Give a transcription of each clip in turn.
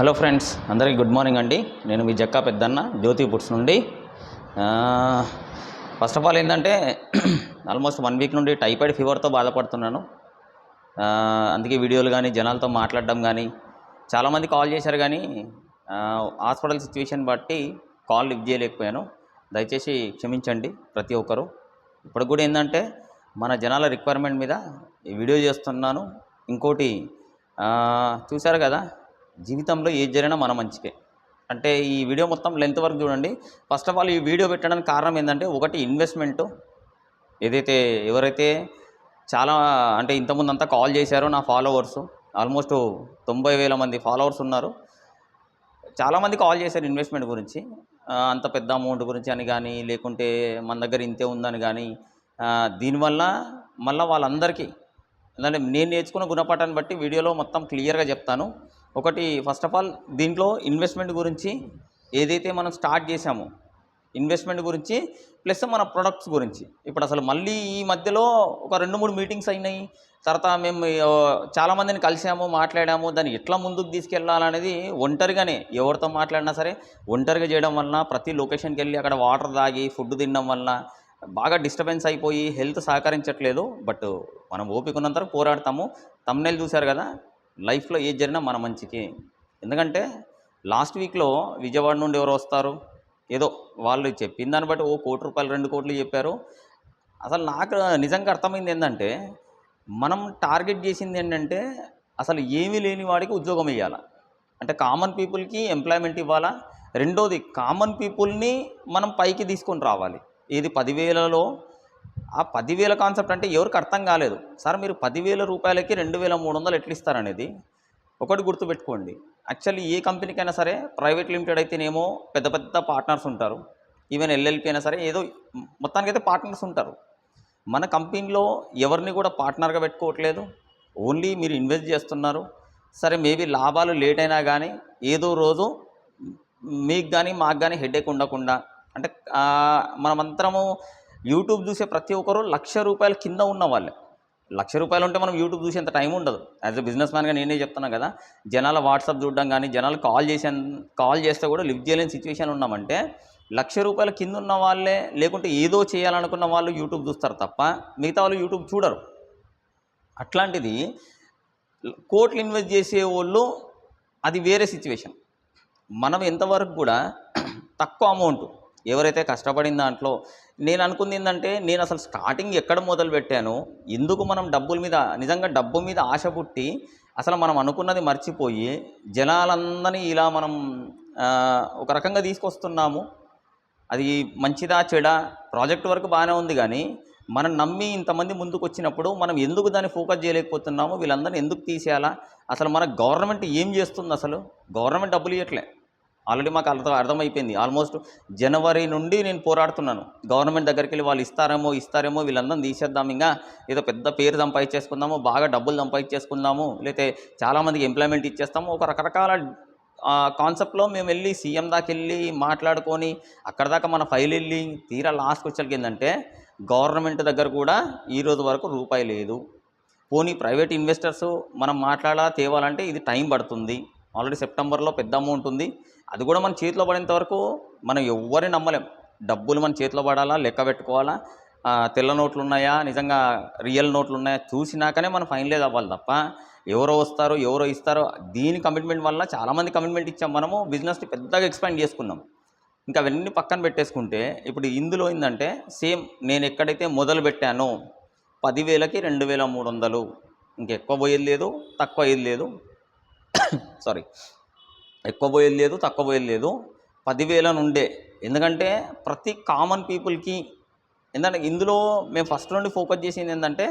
Hello friends అందరికీ good morning అండి. నేను మీ జక్కా పెద్దన్న జ్యోతి పుట్స్ నుండి. ఫస్ట్ ఆఫ్ ఆల్ ఏంటంటే ఆల్మోస్ట్ వన్ వీక్ నుండి టైఫాయిడ్ ఫీవర్తో బాధపడుతున్నాను. అందుకే వీడియోలు కానీ జనాలతో మాట్లాడడం కానీ చాలామంది కాల్ చేశారు కానీ హాస్పిటల్ సిచ్యువేషన్ బట్టి కాల్ లిఫ్ట్ చేయలేకపోయాను. దయచేసి క్షమించండి ప్రతి ఒక్కరు. ఇప్పుడు కూడా ఏంటంటే మన జనాల రిక్వైర్మెంట్ మీద ఈ వీడియో చేస్తున్నాను. ఇంకోటి చూశారు కదా జీవితంలో ఏది జరిగినా మన మంచికే. అంటే ఈ వీడియో మొత్తం లెంత్ వరకు చూడండి. ఫస్ట్ ఆఫ్ ఆల్ ఈ వీడియో పెట్టడానికి కారణం ఏంటంటే ఒకటి ఇన్వెస్ట్మెంటు ఏదైతే ఎవరైతే చాలా అంటే ఇంతకుముందు అంతా కాల్ చేశారో నా ఫాలోవర్స్ ఆల్మోస్ట్ తొంభై వేల మంది ఫాలోవర్స్ ఉన్నారు. చాలామంది కాల్ చేశారు ఇన్వెస్ట్మెంట్ గురించి. అంత పెద్ద అమౌంట్ గురించి అని కానీ లేకుంటే మన దగ్గర ఇంతే ఉందని కానీ దీనివల్ల మళ్ళీ వాళ్ళందరికీ ఎందుకంటే నేను నేర్చుకున్న గుణపాఠాన్ని బట్టి వీడియోలో మొత్తం క్లియర్గా చెప్తాను. ఒకటి ఫస్ట్ ఆఫ్ ఆల్ దీంట్లో ఇన్వెస్ట్మెంట్ గురించి ఏదైతే మనం స్టార్ట్ చేసామో ఇన్వెస్ట్మెంట్ గురించి ప్లస్ మన ప్రొడక్ట్స్ గురించి. ఇప్పుడు అసలు మళ్ళీ ఈ మధ్యలో ఒక రెండు మూడు మీటింగ్స్ అయినాయి. తర్వాత మేము చాలామందిని కలిసాము మాట్లాడాము. దాన్ని ఎట్లా ముందుకు తీసుకెళ్ళాలనేది ఒంటరిగానే ఎవరితో మాట్లాడినా సరే ఒంటరిగా చేయడం వలన ప్రతి లొకేషన్కి వెళ్ళి అక్కడ వాటర్ తాగి ఫుడ్ తినడం వలన బాగా డిస్టర్బెన్స్ అయిపోయి హెల్త్ సహకరించట్లేదు. బట్ మనం ఓపిక ఉన్నంత పోరాడతాము. తమ్నెల్ చూశారు కదా? లైఫ్లో ఏది జరిగినా మన మంచికి. ఎందుకంటే లాస్ట్ వీక్లో విజయవాడ నుండి ఎవరు వస్తారు? ఏదో వాళ్ళు చెప్పిన దాన్ని బట్టి ఓ కోటి రూపాయలు రెండు కోట్లు చెప్పారు. అసలు నాకు నిజంగా అర్థమైంది ఏంటంటే మనం టార్గెట్ చేసింది ఏంటంటే అసలు ఏమీ లేని వాడికి ఉద్యోగం ఇవ్వాలా అంటే కామన్ పీపుల్కి ఎంప్లాయ్మెంట్ ఇవ్వాలా? రెండోది కామన్ పీపుల్ని మనం పైకి తీసుకొని రావాలి. ఇది పదివేలలో ఆ పదివేల కాన్సెప్ట్ అంటే ఎవరికి అర్థం కాలేదు. సార్ మీరు పదివేల రూపాయలకి రెండు వేల మూడు వందలు ఎట్లా ఇస్తారనేది ఒకటి గుర్తుపెట్టుకోండి. యాక్చువల్లీ ఏ కంపెనీకైనా సరే ప్రైవేట్ లిమిటెడ్ అయితేనేమో పెద్ద పెద్ద పార్ట్నర్స్ ఉంటారు. ఈవెన్ ఎల్ఎల్పి అయినా సరే ఏదో మొత్తానికైతే పార్ట్నర్స్ ఉంటారు. మన కంపెనీలో ఎవరిని కూడా పార్ట్నర్గా పెట్టుకోవట్లేదు. ఓన్లీ మీరు ఇన్వెస్ట్ చేస్తున్నారు. సరే మేబీ లాభాలు లేట్ అయినా కానీ ఏదో రోజు మీకు కానీ మాకు కానీ హెడేక్ ఉండకుండా అంటే మనమంతరము యూట్యూబ్ చూసే ప్రతి ఒక్కరు లక్ష రూపాయల కింద ఉన్న వాళ్ళే. లక్ష రూపాయలు ఉంటే మనం యూట్యూబ్ చూసేంత టైం ఉండదు. యాజ్ అ బిజినెస్ మ్యాన్గా నేనే చెప్తున్నాను కదా జనాల వాట్సాప్ చూడడం కానీ జనాలు కాల్ చేసే కాల్ చేస్తే కూడా లిఫ్ట్ చేయలేని సిచ్యువేషన్ ఉన్నామంటే లక్ష రూపాయల కింద ఉన్న వాళ్ళే లేకుంటే ఏదో చేయాలనుకున్న వాళ్ళు యూట్యూబ్ చూస్తారు తప్ప మిగతా వాళ్ళు యూట్యూబ్ చూడరు. అట్లాంటిది కోట్లు ఇన్వెస్ట్ చేసే వాళ్ళు అది వేరే సిచ్యువేషన్ మనం ఎంతవరకు కూడా తక్కువ అమౌంట్ ఎవరైతే కష్టపడిన దాంట్లో నేను అనుకుంది ఏంటంటే నేను అసలు స్టార్టింగ్ ఎక్కడ మొదలు పెట్టాను ఎందుకు మనం డబ్బుల మీద నిజంగా డబ్బు మీద ఆశ పుట్టి అసలు మనం అనుకున్నది మర్చిపోయి జనాలందరినీ ఇలా మనం ఒక రకంగా తీసుకొస్తున్నాము. అది మంచిదా చెడా? ప్రాజెక్ట్ వరకు బాగానే ఉంది కానీ మనం నమ్మి ఇంతమంది ముందుకు వచ్చినప్పుడు మనం ఎందుకు దాన్ని ఫోకస్ చేయలేకపోతున్నాము? వీళ్ళందరినీ ఎందుకు తీసేయాలా? అసలు మన గవర్నమెంట్ ఏం చేస్తుంది అసలు? గవర్నమెంట్ డబ్బులు ఇవ్వట్లే ఆల్రెడీ మాకు అర్థం అర్థమైపోయింది. ఆల్మోస్ట్ జనవరి నుండి నేను పోరాడుతున్నాను. గవర్నమెంట్ దగ్గరికి వెళ్ళి వాళ్ళు ఇస్తారేమో ఇస్తారేమో వీళ్ళందరం తీసేద్దాం. ఇంకా ఏదో పెద్ద పేరు సంపాదించేసుకుందాము బాగా డబ్బులు సంపాదించేసుకుందాము లేకపోతే చాలామందికి ఎంప్లాయ్మెంట్ ఇచ్చేస్తాము. ఒక రకరకాల కాన్సెప్ట్లో మేము వెళ్ళి సీఎం దాకా వెళ్ళి మాట్లాడుకొని అక్కడ దాకా మన ఫైల్ వెళ్ళి తీరా లాస్ట్కి వచ్చేకి ఏంటంటే గవర్నమెంట్ దగ్గర కూడా ఈ రోజు వరకు రూపాయి లేదు. పోనీ ప్రైవేట్ ఇన్వెస్టర్స్ మనం మాట్లాడాలా తేవాలంటే ఇది టైం పడుతుంది. ఆల్రెడీ సెప్టెంబర్లో పెద్ద అమౌంట్ ఉంది. అది కూడా మన చేతిలో పడేంత వరకు మనం ఎవ్వరిని నమ్మలేం. డబ్బులు మన చేతిలో పడాలా లెక్క పెట్టుకోవాలా? తెల్ల నోట్లు ఉన్నాయా? నిజంగా రియల్ నోట్లు ఉన్నాయా? చూసినాకనే మనం ఫైనలైజ్ అవ్వాలి తప్ప ఎవరో వస్తారో ఎవరో ఇస్తారో దీని కమిట్మెంట్ వల్ల చాలామంది కమిట్మెంట్ ఇచ్చాం. మనము బిజినెస్ని పెద్దగా ఎక్స్పాండ్ చేసుకున్నాం. ఇంకా అవన్నీ పక్కన పెట్టేసుకుంటే ఇప్పుడు ఇందులో ఏంటంటే సేమ్ నేను ఎక్కడైతే మొదలు పెట్టానో పదివేలకి రెండు వేల మూడు వందలు. ఇంకెక్కువ పోయేది లేదు తక్కువ అయ్యేది లేదు. సారీ ఎక్కువ పోయేది లేదు తక్కువ పోయేది లేదు. పదివేల నుండే. ఎందుకంటే ప్రతి కామన్ పీపుల్కి ఎందుకంటే ఇందులో మేము ఫస్ట్ నుండి ఫోకస్ చేసింది ఏంటంటే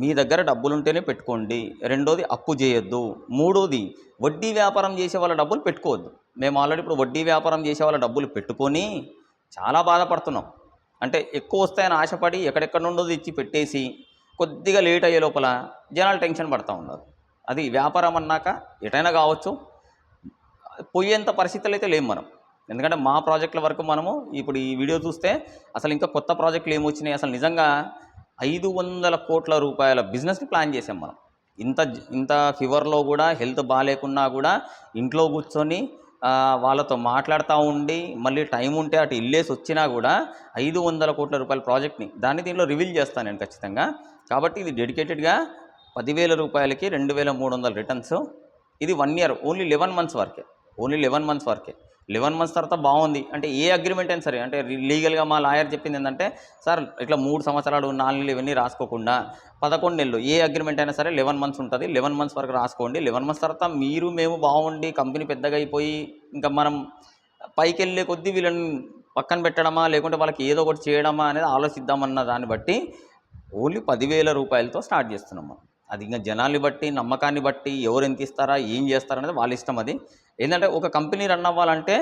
మీ దగ్గర డబ్బులు ఉంటేనే పెట్టుకోండి. రెండోది అప్పు చేయొద్దు. మూడోది వడ్డీ వ్యాపారం చేసే వాళ్ళ డబ్బులు పెట్టుకోవద్దు. మేము ఆల్రెడీ ఇప్పుడు వడ్డీ వ్యాపారం చేసే వాళ్ళ డబ్బులు పెట్టుకొని చాలా బాధపడుతున్నాం. అంటే ఎక్కువ వస్తాయని ఆశపడి ఎక్కడెక్కడ నుండో తెచ్చి పెట్టేసి కొద్దిగా లేట్ అయ్యే లోపల జనాలు టెన్షన్ పడుతూ ఉన్నారు. అది వ్యాపారం అన్నాక ఎటైనా కావచ్చు. పోయేంత పరిస్థితులు అయితే లేము మనం. ఎందుకంటే మా ప్రాజెక్టుల వరకు మనము ఇప్పుడు ఈ వీడియో చూస్తే అసలు ఇంకా కొత్త ప్రాజెక్టులు ఏమొచ్చినాయి? అసలు నిజంగా ఐదు వందల కోట్ల రూపాయల బిజినెస్ని ప్లాన్ చేసాం మనం. ఇంత ఇంత ఫీవర్లో కూడా హెల్త్ బాగాలేకున్నా కూడా ఇంట్లో కూర్చొని వాళ్ళతో మాట్లాడుతూ ఉండి మళ్ళీ టైం ఉంటే అటు ఇల్లేసి వచ్చినా కూడా ఐదు వందల కోట్ల రూపాయల ప్రాజెక్ట్ని దాన్ని దీనిలో రివీల్ చేస్తాను నేను ఖచ్చితంగా. కాబట్టి ఇది డెడికేటెడ్గా పదివేల రూపాయలకి రెండు వేల మూడు వందల రిటర్న్స్. ఇది one year only eleven months వరకే. ఓన్లీ లెవెన్ మంత్స్ వరకే. లెవెన్ మంత్స్ తర్వాత బాగుంది. అంటే ఏ అగ్రిమెంట్ అయినా సరే అంటే లీగల్గా మా లాయర్ చెప్పింది ఏంటంటే సార్ ఇట్లా మూడు సంవత్సరాలు నాలుగు నెలలు ఇవన్నీ రాసుకోకుండా పదకొండు నెలలు ఏ అగ్రిమెంట్ అయినా సరే లెవెన్ మంత్స్ ఉంటుంది. లెవెన్ మంత్స్ వరకు రాసుకోండి. లెవెన్ మంత్స్ తర్వాత మీరు మేము బాగుండి కంపెనీ పెద్దగా అయిపోయి ఇంకా మనం పైకి వెళ్ళే కొద్దీ వీళ్ళని పక్కన పెట్టడమా లేకుంటే వాళ్ళకి ఏదో ఒకటి చేయడమా అనేది ఆలోచిద్దామన్న దాన్ని బట్టి ఓన్లీ పదివేల రూపాయలతో స్టార్ట్ చేస్తున్నాం మనం. అది ఇంకా జనాల్ని బట్టి నమ్మకాన్ని బట్టి ఎవరు ఎంత ఇస్తారా ఏం చేస్తారనేది వాళ్ళ ఇష్టం అది. ఏంటంటే ఒక కంపెనీ రన్ అవ్వాలంటే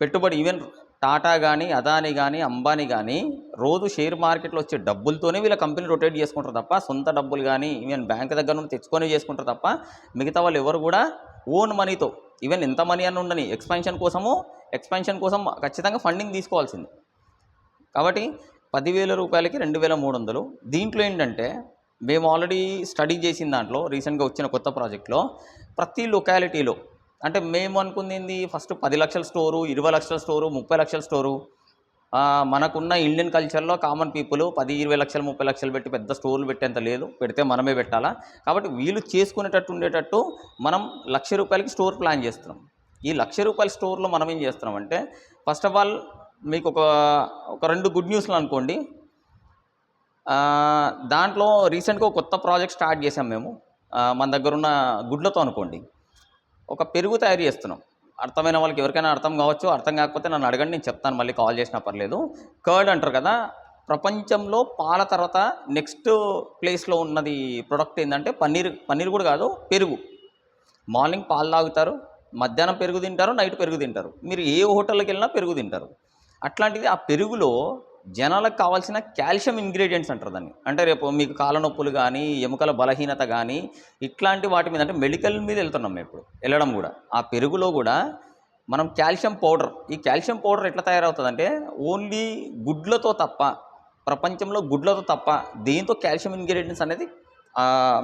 పెట్టుబడి ఈవెన్ టాటా కానీ అదాని కానీ అంబానీ కానీ రోజు షేర్ మార్కెట్లో వచ్చే డబ్బులతోనే వీళ్ళ కంపెనీ రొటేట్ చేసుకుంటారు తప్ప సొంత డబ్బులు కానీ ఈవెన్ బ్యాంక్ దగ్గర నుండి తెచ్చుకొని చేసుకుంటారు తప్ప మిగతా వాళ్ళు ఎవరు కూడా ఓన్ మనీతో ఈవెన్ ఎంత మనీ అని ఉండని ఎక్స్పెన్షన్ కోసము ఎక్స్పెన్షన్ కోసం ఖచ్చితంగా ఫండింగ్ తీసుకోవాల్సింది. కాబట్టి పదివేల రూపాయలకి రెండు వేల మూడు వందలు. దీంట్లో ఏంటంటే మేము ఆల్రెడీ స్టడీ చేసిన దాంట్లో రీసెంట్గా వచ్చిన కొత్త ప్రాజెక్ట్లో ప్రతి లొకాలిటీలో అంటే మేము అనుకుంది ఫస్ట్ పది లక్షల స్టోరు ఇరవై లక్షల స్టోరు ముప్పై లక్షల స్టోరు మనకున్న ఇండియన్ కల్చర్లో కామన్ పీపుల్ పది ఇరవై లక్షలు ముప్పై లక్షలు పెట్టి పెద్ద స్టోర్లు పెట్టేంత లేదు పెడితే మనమే పెట్టాలా? కాబట్టి వీళ్ళు చేసుకునేటట్టు ఉండేటట్టు మనం లక్ష రూపాయలకి స్టోర్ ప్లాన్ చేస్తున్నాం. ఈ లక్ష రూపాయల స్టోర్లో మనం ఏం చేస్తున్నాం అంటే ఫస్ట్ ఆఫ్ ఆల్ మీకు ఒక ఒక రెండు గుడ్ న్యూస్లు అనుకోండి. దాంట్లో రీసెంట్గా ఒక కొత్త ప్రాజెక్ట్ స్టార్ట్ చేసాం మేము. మన దగ్గర ఉన్న గుడ్లతో అనుకోండి. ఒక పెరుగు తయారు చేస్తున్నాం. అర్థమైన వాళ్ళకి ఎవరికైనా అర్థం కావచ్చు అర్థం కాకపోతే నన్ను అడగండి నేను చెప్తాను మళ్ళీ కాల్ చేసినా పర్లేదు. కర్డ్ అంటారు కదా ప్రపంచంలో పాల తర్వాత నెక్స్ట్ ప్లేస్లో ఉన్నది ప్రొడక్ట్ ఏంటంటే పన్నీర్ పన్నీర్ కూడా కాదు పెరుగు. మార్నింగ్ పాలు తాగుతారు మధ్యాహ్నం పెరుగు తింటారు నైట్ పెరుగు తింటారు. మీరు ఏ హోటల్కి వెళ్ళినా పెరుగు తింటారు. అట్లాంటిది ఆ పెరుగులో జనాలకు కావాల్సిన కాల్షియం ఇంగ్రీడియంట్స్ అంటారు దాన్ని. అంటే రేపు మీకు కాళ్ళ నొప్పులు కానీ ఎముకల బలహీనత కానీ ఇట్లాంటి వాటి మీద అంటే మెడికల్ మీద వెళ్తున్నాం మేము ఇప్పుడు వెళ్ళడం కూడా. ఆ పెరుగులో కూడా మనం కాల్షియం పౌడర్ ఈ కాల్షియం పౌడర్ ఎట్లా తయారవుతుందంటే ఓన్లీ గుడ్లతో తప్ప ప్రపంచంలో గుడ్లతో తప్ప దేంతో కాల్షియం ఇంగ్రీడియంట్స్ అనేది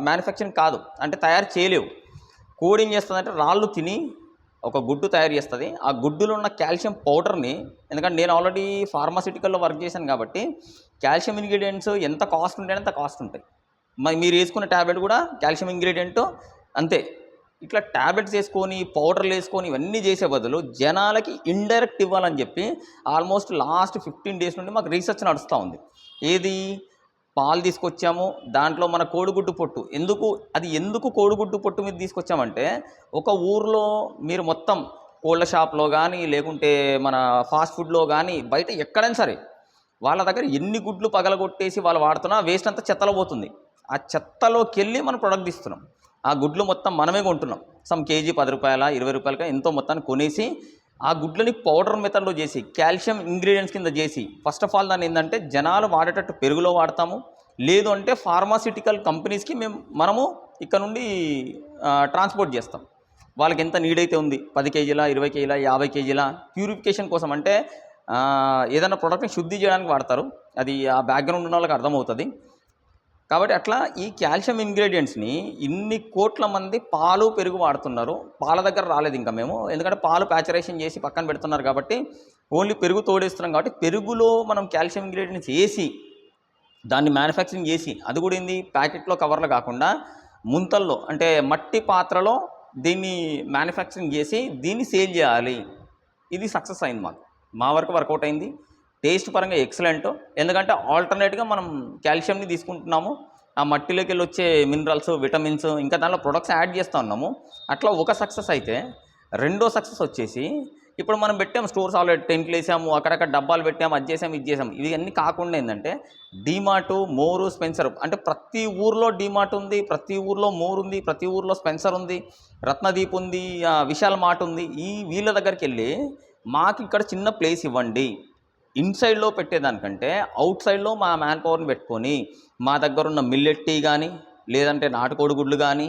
మ్యానుఫ్యాక్చరింగ్ కాదు. అంటే తయారు చేయలేవు. కోడింగ్ ఏం చేస్తుందంటే రాళ్ళు తిని ఒక గుడ్డు తయారు చేస్తుంది. ఆ గుడ్డులో ఉన్న కాల్షియం పౌడర్ని ఎందుకంటే నేను ఆల్రెడీ ఫార్మాసిటికల్లో వర్క్ చేశాను కాబట్టి కాల్షియం ఇంగ్రీడియంట్స్ ఎంత కాస్ట్ ఉంటాయి అంత కాస్ట్ ఉంటాయి. మరి మీరు వేసుకున్న ట్యాబ్లెట్ కూడా కాల్షియం ఇంగ్రీడియంట్ అంతే. ఇట్లా ట్యాబ్లెట్స్ వేసుకొని పౌడర్లు వేసుకొని ఇవన్నీ చేసే బదులు జనాలకి ఇండైరెక్ట్ ఇవ్వాలని చెప్పి ఆల్మోస్ట్ లాస్ట్ ఫిఫ్టీన్ డేస్ నుండి మాకు రీసెర్చ్ నడుస్తూ ఉంది. ఏది? పాలు తీసుకొచ్చాము దాంట్లో మన కోడిగుడ్డు పొట్టు. ఎందుకు? అది ఎందుకు కోడిగుడ్డు పొట్టు మీద తీసుకొచ్చామంటే ఒక ఊర్లో మీరు మొత్తం కోళ్ళ షాప్లో కానీ లేకుంటే మన ఫాస్ట్ ఫుడ్లో కానీ బయట ఎక్కడైనా సరే వాళ్ళ దగ్గర ఎన్ని గుడ్లు పగలగొట్టేసి వాళ్ళు వాడుతున్నా వేస్ట్ అంతా చెత్తలో పోతుంది. ఆ చెత్తలోకి వెళ్ళి మనం ప్రొడక్ట్ ఇస్తున్నాం ఆ గుడ్లు మొత్తం మనమే కొంటున్నాం. సమ్ కేజీ పది రూపాయల ఇరవై రూపాయలకి ఎంతో మొత్తాన్ని కొనేసి ఆ గుడ్లని పౌడర్ మెథడ్లో చేసి కాల్షియం ఇంగ్రీడియంట్స్ కింద చేసి ఫస్ట్ ఆఫ్ ఆల్ దాన్ని ఏంటంటే జనాలు వాడేటట్టు పెరుగులో వాడతాము. లేదు అంటే ఫార్మాసిటికల్ కంపెనీస్కి మేము మనము ఇక్కడ నుండి ట్రాన్స్పోర్ట్ చేస్తాం. వాళ్ళకి ఎంత నీడ్ అయితే ఉంది పది కేజీల ఇరవై కేజీల యాభై కేజీల ప్యూరిఫికేషన్ కోసం అంటే ఏదైనా ప్రోడక్ట్ని శుద్ధి చేయడానికి వాడతారు. అది ఆ బ్యాక్గ్రౌండ్ ఉన్న వాళ్ళకి అర్థమవుతుంది. కాబట్టి అట్లా ఈ కాల్షియం ఇంగ్రీడియంట్స్ని ఇన్ని కోట్ల మంది పాలు పెరుగు వాడుతున్నారు. పాల దగ్గర రాలేదు ఇంకా మేము. ఎందుకంటే పాలు ప్యాచరేషన్ చేసి పక్కన పెడుతున్నారు కాబట్టి ఓన్లీ పెరుగు తోడేస్తున్నాం కాబట్టి పెరుగులో మనం కాల్షియం ఇంగ్రీడియంట్స్ వేసి దాన్ని మ్యానుఫ్యాక్చరింగ్ చేసి అది కూడా ఏంది? ప్యాకెట్లో కవర్లు కాకుండా ముంతల్లో అంటే మట్టి పాత్రలో దీన్ని మ్యానుఫ్యాక్చరింగ్ చేసి దీన్ని సేల్ చేయాలి. ఇది సక్సెస్ అయింది మాకు. మా వరకు వర్కౌట్ అయింది. టేస్ట్ పరంగా ఎక్సలెంట్. ఎందుకంటే ఆల్టర్నేట్గా మనం కాల్షియంని తీసుకుంటున్నాము. ఆ మట్టిలోకి వెళ్ళి వచ్చే మినరల్స్ విటమిన్స్ ఇంకా దాంట్లో ప్రొడక్ట్స్ యాడ్ చేస్తూ ఉన్నాము. అట్లా ఒక సక్సెస్ అయితే రెండో సక్సెస్ వచ్చేసి ఇప్పుడు మనం పెట్టాము స్టోర్స్ ఆల్రెడీ టెంట్లు వేసాము అక్కడక్కడ డబ్బాలు పెట్టాము అది చేసాము ఇది చేసాము. ఇవి అన్నీ కాకుండా ఏంటంటే డీమార్ట్ మోరు స్పెన్సర్. అంటే ప్రతి ఊర్లో డీమార్ట్ ఉంది ప్రతి ఊర్లో మోర్ ఉంది ప్రతి ఊర్లో స్పెన్సర్ ఉంది రత్నదీప్ ఉంది ఆ, విశాల్ మార్ట్ ఉంది. ఈ వీళ్ళ దగ్గరికి వెళ్ళి మాకు ఇక్కడ చిన్న ప్లేస్ ఇవ్వండి. ఇన్సైడ్లో పెట్టేదానికంటే అవుట్ సైడ్లో మా మ్యాన్ పవర్ని పెట్టుకొని మా దగ్గర ఉన్న మిల్లెట్ టీ కానీ లేదంటే నాటుకోడి గుడ్లు కానీ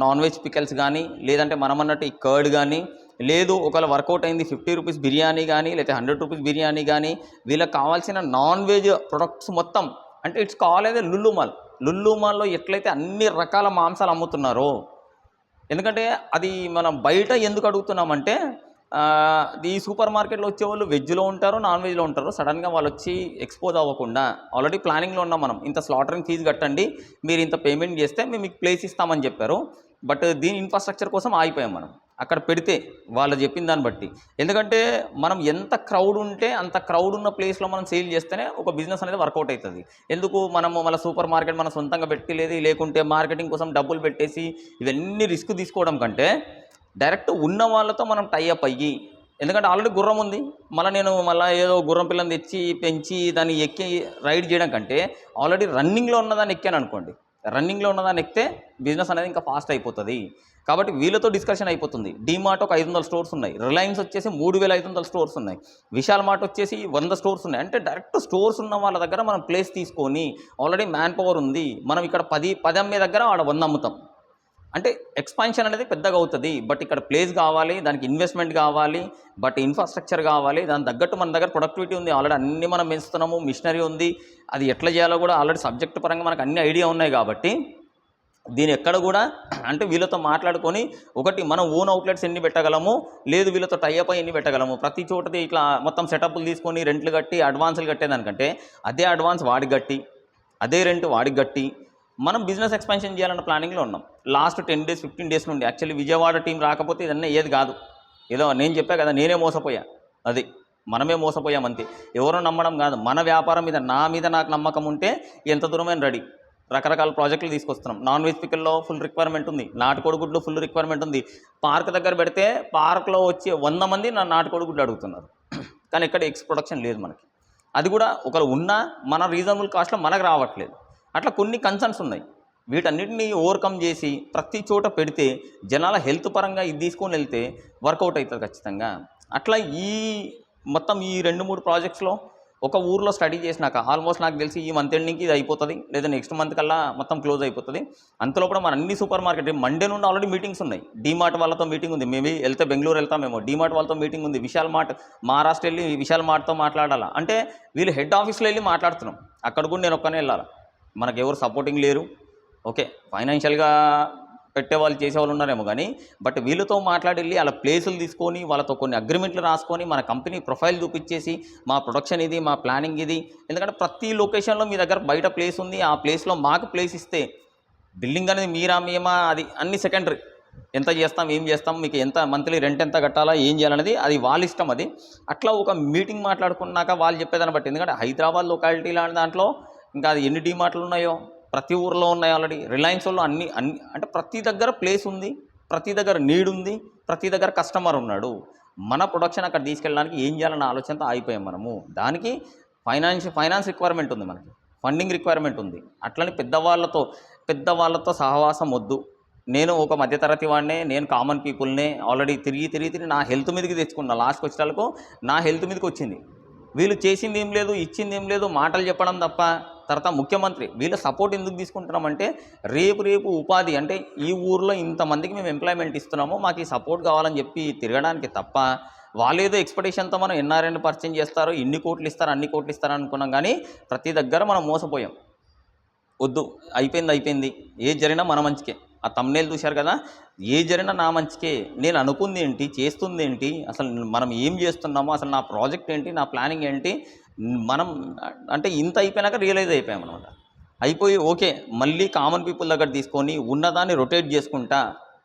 నాన్ వెజ్ పికల్స్ కానీ లేదంటే మనం అన్నట్టు ఈ కర్డ్ కానీ లేదు ఒకవేళ వర్కౌట్ అయింది ఫిఫ్టీ రూపీస్ బిర్యానీ కానీ లేకపోతే హండ్రెడ్ రూపీస్ బిర్యానీ కానీ వీళ్ళకి కావాల్సిన నాన్ వెజ్ ప్రొడక్ట్స్ మొత్తం అంటే ఇట్స్ కాల్ అయితే లుల్లు మాల్ లుల్లు మాల్లో ఎట్లయితే అన్ని రకాల మాంసాలు అమ్ముతున్నారో ఎందుకంటే అది మనం బయట ఎందుకు అడుగుతున్నామంటే ఈ సూపర్ మార్కెట్లో వచ్చే వాళ్ళు వెజ్లో ఉంటారు నాన్ వెజ్లో ఉంటారు. సడన్గా వాళ్ళు వచ్చి ఎక్స్పోజ్ అవ్వకుండా ఆల్రెడీ ప్లానింగ్లో ఉన్నాం మనం. ఇంత స్లాటరింగ్ ఫీజు కట్టండి మీరు ఇంత పేమెంట్ చేస్తే మేము మీకు ప్లేస్ ఇస్తామని చెప్పారు. బట్ దీని ఇన్ఫ్రాస్ట్రక్చర్ కోసం ఆగిపోయాం మనం. అక్కడ పెడితే వాళ్ళు చెప్పిన దాన్ని బట్టి. ఎందుకంటే మనం ఎంత క్రౌడ్ ఉంటే అంత క్రౌడ్ ఉన్న ప్లేస్లో మనం సేల్ చేస్తేనే ఒక బిజినెస్ అనేది వర్కౌట్ అవుతుంది. ఎందుకు మనము మన సూపర్ మార్కెట్ మనం సొంతంగా పెట్టలేదు లేకుంటే మార్కెటింగ్ కోసం డబ్బులు పెట్టేసి ఇవన్నీ రిస్క్ తీసుకోవడం కంటే డైరెక్ట్ ఉన్న వాళ్ళతో మనం టైఅప్ అయ్యి ఎందుకంటే ఆల్రెడీ గుర్రం ఉంది. మళ్ళీ నేను మళ్ళీ ఏదో గుర్రం పిల్లని తెచ్చి పెంచి దాన్ని ఎక్కి రైడ్ చేయడం కంటే ఆల్రెడీ రన్నింగ్లో ఉన్నదాన్ని ఎక్కాను అనుకోండి. రన్నింగ్లో ఉన్నదాన్ని ఎక్కితే బిజినెస్ అనేది ఇంకా ఫాస్ట్ అయిపోతుంది. కాబట్టి వీళ్ళతో డిస్కషన్ అయిపోతుంది. డీమార్ట్ ఒక ఐదు వందల స్టోర్స్ ఉన్నాయి. రిలయన్స్ వచ్చేసి మూడు వేల ఐదు వందల స్టోర్స్ ఉన్నాయి. విశాల్ మార్ట్ వచ్చేసి వంద స్టోర్స్ ఉన్నాయి. అంటే డైరెక్ట్ స్టోర్స్ ఉన్న వాళ్ళ దగ్గర మనం ప్లేస్ తీసుకొని ఆల్రెడీ మ్యాన్ పవర్ ఉంది. మనం ఇక్కడ పది పది అమ్మే దగ్గర ఆడ వంద అమ్ముతాం. అంటే ఎక్స్పాన్షన్ అనేది పెద్దగా అవుతుంది. బట్ ఇక్కడ ప్లేస్ కావాలి దానికి ఇన్వెస్ట్మెంట్ కావాలి బట్ ఇన్ఫ్రాస్ట్రక్చర్ కావాలి దాని తగ్గట్టు మన దగ్గర ప్రొడక్టివిటీ ఉంది. ఆల్రెడీ అన్ని మనం పెంచుతున్నాము మిషనరీ ఉంది. అది ఎట్లా చేయాలో కూడా ఆల్రెడీ సబ్జెక్ట్ పరంగా మనకు అన్ని ఐడియా ఉన్నాయి కాబట్టి దీని ఎక్కడ కూడా అంటే వీళ్ళతో మాట్లాడుకొని ఒకటి మనం ఓన్ అవుట్లెట్స్ ఎన్ని పెట్టగలము లేదు వీళ్ళతో టైఅప్ అయ్యి ఎన్ని పెట్టగలము. ప్రతి చోటది ఇట్లా మొత్తం సెటప్లు తీసుకొని రెంట్లు కట్టి అడ్వాన్సులు కట్టేదానికంటే అదే అడ్వాన్స్ వాడికి కట్టి అదే రెంట్ వాడికి కట్టి మనం బిజినెస్ ఎక్స్పాన్షన్ చేయాలన్న ప్లానింగ్లో ఉన్నాం. Last ten days fifteen days నుండి యాక్చువల్లీ విజయవాడ టీం రాకపోతే ఇదన్నీ ఏది కాదు. ఏదో నేను చెప్పా కదా నేనే మోసపోయా. అది మనమే మోసపోయాం అంతే. ఎవరో నమ్మడం కాదు. మన వ్యాపారం మీద నా మీద నాకు నమ్మకం ఉంటే ఎంత దూరమైన రెడీ రకరకాల ప్రాజెక్టులు తీసుకొస్తున్నాం. నాన్ వెజ్ పిక్కల్లో ఫుల్ రిక్వైర్మెంట్ ఉంది. నాటుకోడి గుడ్లు ఫుల్ రిక్వైర్మెంట్ ఉంది. పార్క్ దగ్గర పెడితే పార్క్లో వచ్చే వంద మంది నా నాటుకోడి గుడ్లు అడుగుతున్నారు. కానీ ఇక్కడ ఎక్స్ ప్రొడక్షన్ లేదు మనకి. అది కూడా ఒకరు ఉన్నా మన రీజనబుల్ కాస్ట్లో మనకు రావట్లేదు. అట్లా కొన్ని కన్సర్న్స్ ఉన్నాయి. వీటన్నిటిని ఓవర్కమ్ చేసి ప్రతి చోట పెడితే జనాల హెల్త్ పరంగా ఇది తీసుకొని వెళ్తే వర్కౌట్ అవుతుంది ఖచ్చితంగా. అట్లా ఈ మొత్తం ఈ రెండు మూడు ప్రాజెక్ట్స్లో ఒక ఊర్లో స్టడీ చేసినాక ఆల్మోస్ట్ నాకు తెలిసి ఈ మంత్ ఎండింగ్కి ఇది అయిపోతుంది. లేదా నెక్స్ట్ మంత్ కల్లా మొత్తం క్లోజ్ అయిపోతుంది. అంతలో కూడా మన అన్ని సూపర్ మార్కెట్ మండే నుండి ఆల్రెడీ మీటింగ్స్ ఉన్నాయి. డీమార్ట్ వాళ్ళతో మీటింగ్ ఉంది. మేబీ వెళ్తే బెంగళూరు వెళ్తామేమో డీమార్ట్ వాళ్ళతో మీటింగ్ ఉంది. విశాల్ మార్ట్ మహారాష్ట్ర వెళ్ళి విశాల్ మార్ట్తో మాట్లాడాలా? అంటే వీళ్ళు హెడ్ ఆఫీస్లో వెళ్ళి మాట్లాడుతున్నాం. అక్కడ కూడా నేను ఒక్కనే వెళ్ళాలి? మనకు ఎవరు సపోర్టింగ్ లేరు ఓకే ఫైనాన్షియల్గా పెట్టే వాళ్ళు చేసే వాళ్ళు ఉన్నారేమో కానీ బట్ వీళ్ళతో మాట్లాడి వెళ్ళి వాళ్ళ ప్లేసులు తీసుకొని వాళ్ళతో కొన్ని అగ్రిమెంట్లు రాసుకొని మన కంపెనీ ప్రొఫైల్ చూపించేసి మా ప్రొడక్షన్ ఇది మా ప్లానింగ్ ఇది. ఎందుకంటే ప్రతి లొకేషన్లో మీ దగ్గర బయట ప్లేస్ ఉంది. ఆ ప్లేస్లో మాకు ప్లేస్ ఇస్తే బిల్డింగ్ అనేది మీరా మేమా అది అన్ని సెకండరీ ఎంత చేస్తాం ఏం చేస్తాం మీకు ఎంత మంత్లీ రెంట్ ఎంత కట్టాలా ఏం చేయాలనేది అది వాళ్ళ ఇష్టం అది. అట్లా ఒక మీటింగ్ మాట్లాడుకున్నాక వాళ్ళు చెప్పేదాన్ని బట్టి ఎందుకంటే హైదరాబాద్ లొకాలిటీ లాంటి దాంట్లో ఇంకా అది ఎన్ని డిమార్ట్లు ఉన్నాయో ప్రతి ఊర్లో ఉన్నాయి ఆల్రెడీ రిలయన్స్ వాళ్ళు అన్ని అన్ని అంటే ప్రతి దగ్గర ప్లేస్ ఉంది ప్రతి దగ్గర నీడ్ ఉంది ప్రతి దగ్గర కస్టమర్ ఉన్నాడు. మన ప్రొడక్షన్ అక్కడ తీసుకెళ్ళడానికి ఏం చేయాలన్న ఆలోచనతో ఆగిపోయాం మనము. దానికి ఫైనాన్స్ ఫైనాన్స్ రిక్వైర్మెంట్ ఉంది మనకి. ఫండింగ్ రిక్వైర్మెంట్ ఉంది. అట్లని పెద్దవాళ్ళతో పెద్దవాళ్ళతో సహవాసం వద్దు. నేను ఒక మధ్యతరగతి వాడినే నేను కామన్ పీపుల్నే ఆల్రెడీ తిరిగి తిరిగి తిరిగి నా హెల్త్ మీదకి తెచ్చుకున్నా లాస్ట్కి వచ్చేటలకు నా హెల్త్ మీదకి వచ్చింది. వీళ్ళు చేసింది ఏం లేదు ఇచ్చింది ఏం లేదు మాటలు చెప్పడం తప్ప తర్వాత ముఖ్యమంత్రి వీళ్ళ సపోర్ట్ ఎందుకు తీసుకుంటున్నామంటే రేపు రేపు ఉపాధి అంటే ఈ ఊర్లో ఇంతమందికి మేము ఎంప్లాయ్మెంట్ ఇస్తున్నాము మాకు ఈ సపోర్ట్ కావాలని చెప్పి తిరగడానికి తప్ప వాళ్ళు ఏదో ఎక్స్పెక్టేషన్తో మనం ఎన్ఆర్ఎన్ పరిచయం చేస్తారు ఇన్ని కోట్లు ఇస్తారు అన్ని కోట్లు ఇస్తారు అనుకున్నాం కానీ ప్రతి దగ్గర మనం మోసపోయాం. వద్దు అయిపోయింది అయిపోయింది. ఏది జరిగినా మన మంచికే. ఆ తమ్నేలు చూశారు కదా? ఏ జరిగినా నా మంచికే. నేను అనుకుంది ఏంటి? చేస్తుంది ఏంటి? అసలు మనం ఏం చేస్తున్నామో? అసలు నా ప్రాజెక్ట్ ఏంటి? నా ప్లానింగ్ ఏంటి? మనం అంటే ఇంత అయిపోయినాక రియలైజ్ అయిపోయాం అనమాట అయిపోయి ఓకే మళ్ళీ కామన్ పీపుల్ దగ్గర తీసుకొని ఉన్నదాన్ని రొటేట్ చేసుకుంటా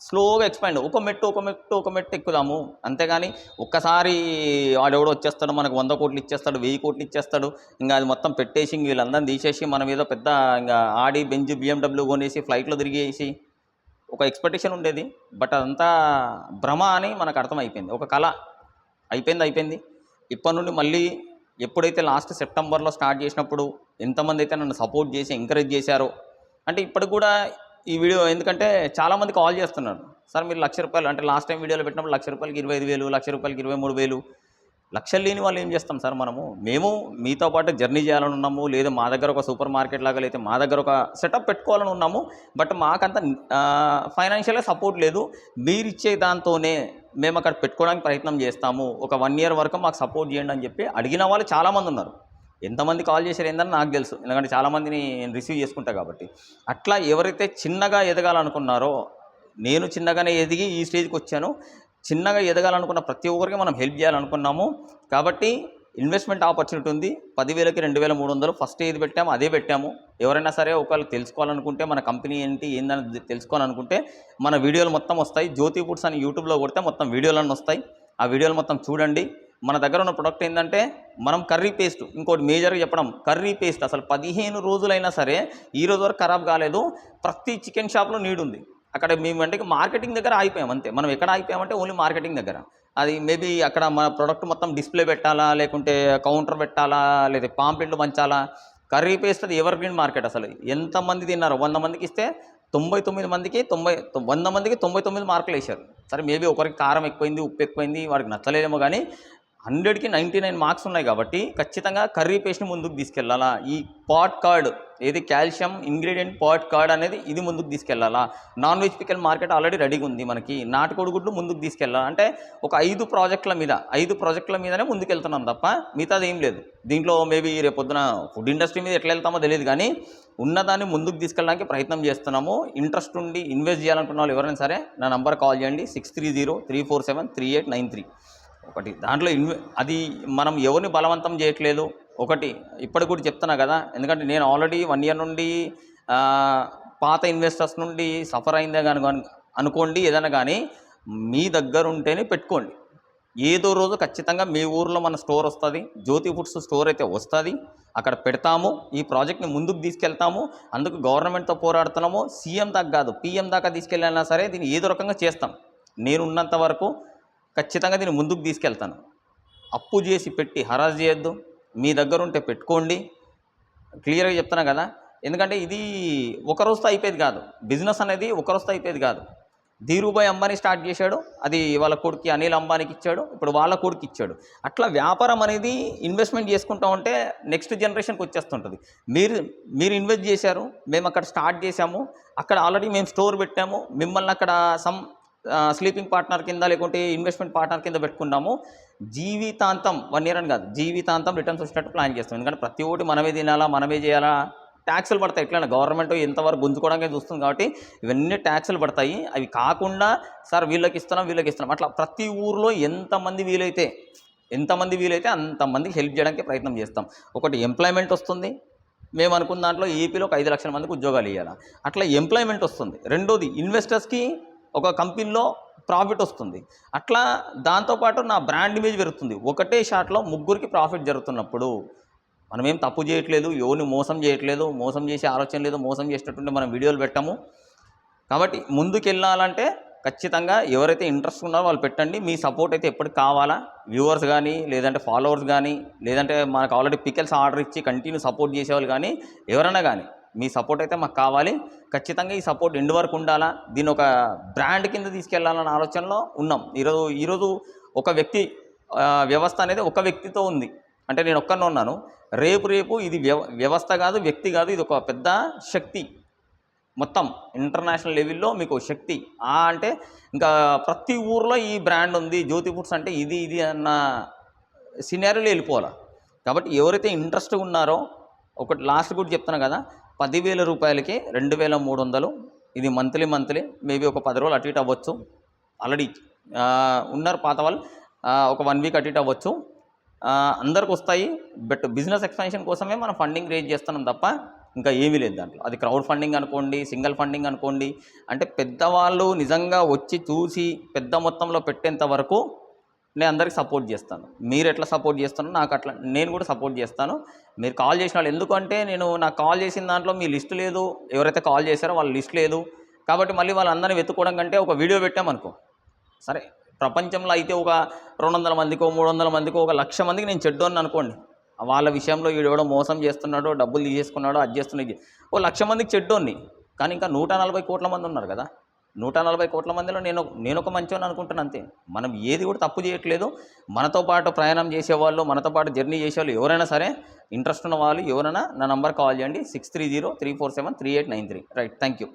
స్లోగా ఎక్స్పాండ్ ఒక మెట్టు ఒక మెట్టు ఒక మెట్టు ఎక్కుదాము. అంతేగాని ఒక్కసారి వాడెవడో వచ్చేస్తాడు మనకు వంద కోట్లు ఇచ్చేస్తాడు వెయ్యి కోట్లు ఇచ్చేస్తాడు. ఇంకా అది మొత్తం పెట్టేసి వీళ్ళందరినీ తీసేసి మనం ఏదో పెద్ద ఇంకా ఆడి బెంజ్ బిఎండబ్ల్యూ కొనేసి ఫ్లైట్లో తిరిగేసి ఒక ఎక్స్పెక్టేషన్ ఉండేది బట్ అదంతా భ్రమ అని మనకు అర్థమైపోయింది. ఒక కళ అయిపోయింది అయిపోయింది. ఇప్పటి నుండి మళ్ళీ ఎప్పుడైతే లాస్ట్ సెప్టెంబర్లో స్టార్ట్ చేసినప్పుడు ఎంతమంది అయితే నన్ను సపోర్ట్ చేసి ఎంకరేజ్ చేశారో అంటే ఇప్పటికి కూడా ఈ వీడియో ఎందుకంటే చాలామంది కాల్ చేస్తున్నారు. సార్ మీరు లక్ష రూపాయలు అంటే లాస్ట్ టైం వీడియోలో పెట్టినప్పుడు లక్ష రూపాయలకి ఇరవై ఐదు వేలు లక్ష రూపాయలకి ఇరవై మూడు వేలు లక్షలు లేని వాళ్ళు ఏం చేస్తాం సార్ మనము? మేము మీతో పాటు జర్నీ చేయాలని ఉన్నాము లేదా మా దగ్గర ఒక సూపర్ మార్కెట్ లాగా లేదా మా దగ్గర ఒక సెటప్ పెట్టుకోవాలని ఉన్నాము బట్ మాకంత ఫైనాన్షియల్గా సపోర్ట్ లేదు. మీరు ఇచ్చే దాంతోనే మేము అక్కడ పెట్టుకోవడానికి ప్రయత్నం చేస్తాము. ఒక వన్ ఇయర్ వరకు మాకు సపోర్ట్ చేయండి అని చెప్పి అడిగిన వాళ్ళు చాలామంది ఉన్నారు. ఎంతమంది కాల్ చేశారు ఏందని నాకు తెలుసు. ఎందుకంటే చాలామందిని నేను రిసీవ్ చేసుకుంటా కాబట్టి. అట్లా ఎవరైతే చిన్నగా ఎదగాలనుకున్నారో నేను చిన్నగానే ఎదిగి ఈ స్టేజ్కి వచ్చాను. చిన్నగా ఎదగాలనుకున్న ప్రతి ఒక్కరికి మనం హెల్ప్ చేయాలనుకున్నాము. కాబట్టి ఇన్వెస్ట్మెంట్ ఆపర్చునిటీ ఉంది. పదివేలకి రెండు వేల మూడు వందలు ఫస్ట్ ఏది పెట్టాము అదే పెట్టాము. ఎవరైనా సరే ఒకవేళ తెలుసుకోవాలనుకుంటే మన కంపెనీ ఏంటి ఏందని తెలుసుకోవాలనుకుంటే మన వీడియోలు మొత్తం వస్తాయి. జ్యోతి ఫుడ్స్ అని యూట్యూబ్లో కొడితే మొత్తం వీడియోలన్నీ వస్తాయి. ఆ వీడియోలు మొత్తం చూడండి. మన దగ్గర ఉన్న ప్రొడక్ట్ ఏంటంటే మనం కర్రీ పేస్ట్ ఇంకోటి మేజర్గా చెప్పడం కర్రీ పేస్ట్ అసలు పదిహేను రోజులైనా సరే ఈ రోజు వరకు ఖరాబ్ కాలేదు. ప్రతి చికెన్ షాప్లో నీడు ఉంది. అక్కడ మేము అంటే మార్కెటింగ్ దగ్గర ఆగిపోయాం అంతే. మనం ఎక్కడ ఆగిపోయామంటే ఓన్లీ మార్కెటింగ్ దగ్గర. అది మేబీ అక్కడ మన ప్రొడక్ట్ మొత్తం డిస్ప్లే పెట్టాలా లేకుంటే కౌంటర్ పెట్టాలా లేదా పాంప్లెట్లు పంచాలా? కర్రీ పేస్ట్ అది ఎవర్ గ్రీన్ మార్కెట్ అసలు. ఎంతమంది తిన్నారు వంద మందికి ఇస్తే తొంభై తొమ్మిది మందికి తొంభై వంద మందికి తొంభై తొమ్మిది మార్కులు వేశారు. సరే మేబీ ఒకరికి కారం ఎక్కువైంది ఉప్పు ఎక్కువైంది వాడికి నచ్చలేదేమో కానీ హండ్రెడ్కి నైంటీ నైన్ మార్క్స్ ఉన్నాయి కాబట్టి ఖచ్చితంగా కర్రీ పేస్ట్ని ముందుకు తీసుకెళ్ళాలా. ఈ పాట్ కార్డ్ ఏది కాల్షియం ఇంగ్రీడియంట్ పాట్ కార్డ్ అనేది ఇది ముందుకు తీసుకెళ్ళాలా. Non veg pickle market already రెడీగా ఉంది మనకి. నాటుకోడి గుడ్లు ముందుకు తీసుకెళ్ళాలి. అంటే ఒక ఐదు ప్రాజెక్టుల మీద ఐదు ప్రాజెక్టుల మీదనే ముందుకు వెళ్తున్నాం తప్ప మిగతాది ఏం లేదు. దీంట్లో మేబీ రేపొద్దున ఫుడ్ ఇండస్ట్రీ మీద ఎట్లా వెళ్తామో తెలియదు కానీ ఉన్నదాన్ని ముందుకు తీసుకెళ్ళడానికి ప్రయత్నం చేస్తున్నాము. ఇంట్రెస్ట్ ఉండి ఇన్వెస్ట్ చేయాలనుకున్న వాళ్ళు ఎవరైనా సరే నా నంబర్ కాల్ చేయండి. Six three zero three four seven three eight nine three. ఒకటి. దాంట్లో ఇన్వె అది మనం ఎవరిని బలవంతం చేయట్లేదు? ఒకటి. ఇప్పటికి కూడా చెప్తున్నా కదా ఎందుకంటే నేను ఆల్రెడీ వన్ ఇయర్ నుండి పాత ఇన్వెస్టర్స్ నుండి సఫర్ అయిందే కానీ అనుకోండి ఏదైనా కానీ మీ దగ్గర ఉంటేనే పెట్టుకోండి. ఏదో రోజు ఖచ్చితంగా మీ ఊర్లో మన స్టోర్ వస్తుంది జ్యోతి ఫుడ్స్ స్టోర్ అయితే వస్తుంది అక్కడ పెడతాము ఈ ప్రాజెక్ట్ని ముందుకు తీసుకెళ్తాము అందుకు గవర్నమెంట్తో పోరాడుతున్నాము సీఎం దాకా కాదు పీఎం దాకా తీసుకెళ్ళినా సరే దీన్ని ఏదో రకంగా చేస్తాం. నేనున్నంత వరకు ఖచ్చితంగా దీన్ని ముందుకు తీసుకెళ్తాను. అప్పు చేసి పెట్టి హరాజ్ చేయొద్దు. మీ దగ్గర ఉంటే పెట్టుకోండి. క్లియర్గా చెప్తున్నా కదా. ఎందుకంటే ఇది ఒక రోజుతో అయిపోయేది కాదు. బిజినెస్ అనేది ఒక రోజుతో అయిపోయేది కాదు. ధీరుభాయ్ అంబానీ స్టార్ట్ చేశాడు. అది వాళ్ళ కొడుకు అనిల్ అంబానీకి ఇచ్చాడు. ఇప్పుడు వాళ్ళ కొడుకు ఇచ్చాడు. అట్లా వ్యాపారం అనేది ఇన్వెస్ట్మెంట్ చేసుకుంటా ఉంటే నెక్స్ట్ జనరేషన్కి వచ్చేస్తుంటుంది. మీరు మీరు ఇన్వెస్ట్ చేశారు. మేము అక్కడ స్టార్ట్ చేశాము. అక్కడ ఆల్రెడీ మేము స్టోర్ పెట్టాము. మిమ్మల్ని అక్కడ సమ్ స్లీపింగ్ పార్ట్నర్ కింద లేకుంటే ఇన్వెస్ట్మెంట్ పార్ట్నర్ కింద పెట్టుకున్నాము జీవితాంతం వన్ ఇయర్ అని కాదు జీవితాంతం రిటర్న్స్ వచ్చినట్టు ప్లాన్ చేస్తాం. ఎందుకంటే ప్రతి ఒక్కటి మనమే తినాలా మనమే చేయాలా? ట్యాక్సులు పడతాయి. ఎట్లైనా గవర్నమెంట్ ఎంతవరకు గుంజుకోవడానికి చూస్తుంది కాబట్టి ఇవన్నీ ట్యాక్సులు పడతాయి. అవి కాకుండా సార్ వీళ్ళకి ఇస్తున్నాం వీళ్ళకి ఇస్తున్నాం. అట్లా ప్రతి ఊర్లో ఎంతమంది వీలైతే ఎంతమంది వీలైతే అంతమందికి హెల్ప్ చేయడానికి ప్రయత్నం చేస్తాం. ఒకటి ఎంప్లాయ్మెంట్ వస్తుంది. మేము అనుకున్న దాంట్లో ఏపీలో ఒక ఐదు లక్షల మందికి ఉద్యోగాలు ఇవ్వాలి అట్లా ఎంప్లాయ్మెంట్ వస్తుంది. రెండోది ఇన్వెస్టర్స్కి ఒక కంపెనీలో ప్రాఫిట్ వస్తుంది. అట్లా దాంతోపాటు నా బ్రాండ్ ఇమేజ్ పెరుగుతుంది. ఒకటే షాట్లో ముగ్గురికి ప్రాఫిట్ జరుగుతున్నప్పుడు మనం ఏం తప్పు చేయట్లేదు ఎవరిని మోసం చేయట్లేదు మోసం చేసే ఆలోచన లేదు మోసం చేసినటువంటి మనం వీడియోలు పెట్టాము. కాబట్టి ముందుకెళ్ళాలంటే ఖచ్చితంగా ఎవరైతే ఇంట్రెస్ట్ ఉన్నారో వాళ్ళు పెట్టండి. మీ సపోర్ట్ అయితే ఎప్పటికి కావాలా? వ్యూవర్స్ కానీ లేదంటే ఫాలోవర్స్ కానీ లేదంటే మనకు ఆల్రెడీ పికెల్స్ ఆర్డర్ ఇచ్చి కంటిన్యూ సపోర్ట్ చేసేవాళ్ళు కానీ ఎవరైనా కానీ మీ సపోర్ట్ అయితే మాకు కావాలి. ఖచ్చితంగా ఈ సపోర్ట్ ఎండ్ వరకు ఉండాలా? దీని ఒక బ్రాండ్ కింద తీసుకెళ్ళాలన్న ఆలోచనలో ఉన్నాం. ఈరోజు ఈరోజు ఒక వ్యక్తి వ్యవస్థ అనేది ఒక వ్యక్తితో ఉంది. అంటే నేను ఒక్కనే ఉన్నాను. రేపు రేపు ఇది వ్యవ వ్యవస్థ కాదు వ్యక్తి కాదు ఇది ఒక పెద్ద శక్తి. మొత్తం ఇంటర్నేషనల్ లెవెల్లో మీకు శక్తి. ఆ అంటే ఇంకా ప్రతి ఊర్లో ఈ బ్రాండ్ ఉంది జ్యోతి ఫుడ్స్ అంటే ఇది ఇది అన్న సినారీలో వెళ్ళిపోవాలి. కాబట్టి ఎవరైతే ఇంట్రెస్ట్గా ఉన్నారో ఒకటి లాస్ట్ కూడా చెప్తాను కదా పదివేల రూపాయలకి రెండు వేల మూడు వందలు. ఇది మంత్లీ మంత్లీ మేబీ ఒక పది రోజులు అటు ఇటు అవ్వచ్చు. ఆల్రెడీ ఉన్నారు పాత వాళ్ళు. ఒక వన్ వీక్ అటు ఇటు అవ్వచ్చు. అందరికి వస్తాయి. బట్ బిజినెస్ ఎక్స్పాన్షన్ కోసమే మనం ఫండింగ్ రేజ్ చేస్తున్నాం తప్ప ఇంకా ఏమీ లేదు దాంట్లో. అది క్రౌడ్ ఫండింగ్ అనుకోండి సింగిల్ ఫండింగ్ అనుకోండి. అంటే పెద్దవాళ్ళు నిజంగా వచ్చి చూసి పెద్ద మొత్తంలో పెట్టేంత వరకు నేను అందరికి సపోర్ట్ చేస్తాను. మీరు ఎట్లా సపోర్ట్ చేస్తానో నాకు అట్లా నేను కూడా సపోర్ట్ చేస్తాను. మీరు కాల్ చేసిన వాళ్ళు ఎందుకంటే నేను నాకు కాల్ చేసిన దాంట్లో మీ లిస్ట్ లేదు. ఎవరైతే కాల్ చేశారో వాళ్ళ లిస్ట్ లేదు. కాబట్టి మళ్ళీ వాళ్ళందరినీ వెతుక్కోవడం కంటే ఒక వీడియో పెట్టామనుకో సరే ప్రపంచంలో అయితే ఒక రెండు వందల మందికో మూడు వందల మందికో ఒక లక్ష మందికి నేను చెడ్డోని అనుకోండి. వాళ్ళ విషయంలో వీడియోడో మోసం చేస్తున్నాడో డబ్బులు తీసేసుకున్నాడో అది చేస్తున్నాడు ఓ లక్ష మందికి చెడ్డోని కానీ ఇంకా నూట నలభై కోట్ల మంది ఉన్నారు కదా. నూట నలభై కోట్ల మందిలో నేను నేను ఒక మంచోని అనుకుంటున్నాను అంతే. మనం ఏది కూడా తప్పు చేయట్లేదు. మనతో పాటు ప్రయాణం చేసేవాళ్ళు మనతో పాటు జర్నీ చేసేవాళ్ళు ఎవరైనా సరే ఇంట్రెస్ట్ ఉన్న వాళ్ళు ఎవరైనా నా నంబర్ కాల్ చేయండి. Six three zero three four seven three eight nine three. Right thank you